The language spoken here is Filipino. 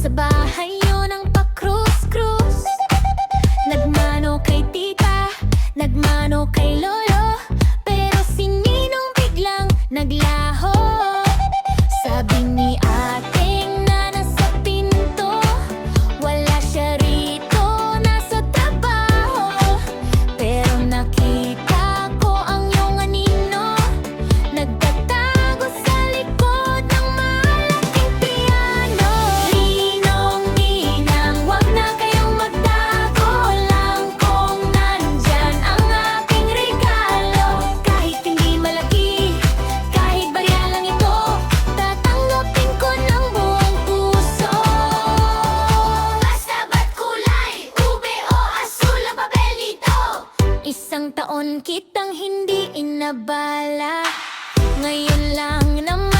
sa bahay Isang taon kitang hindi inabala. Ngayon lang naman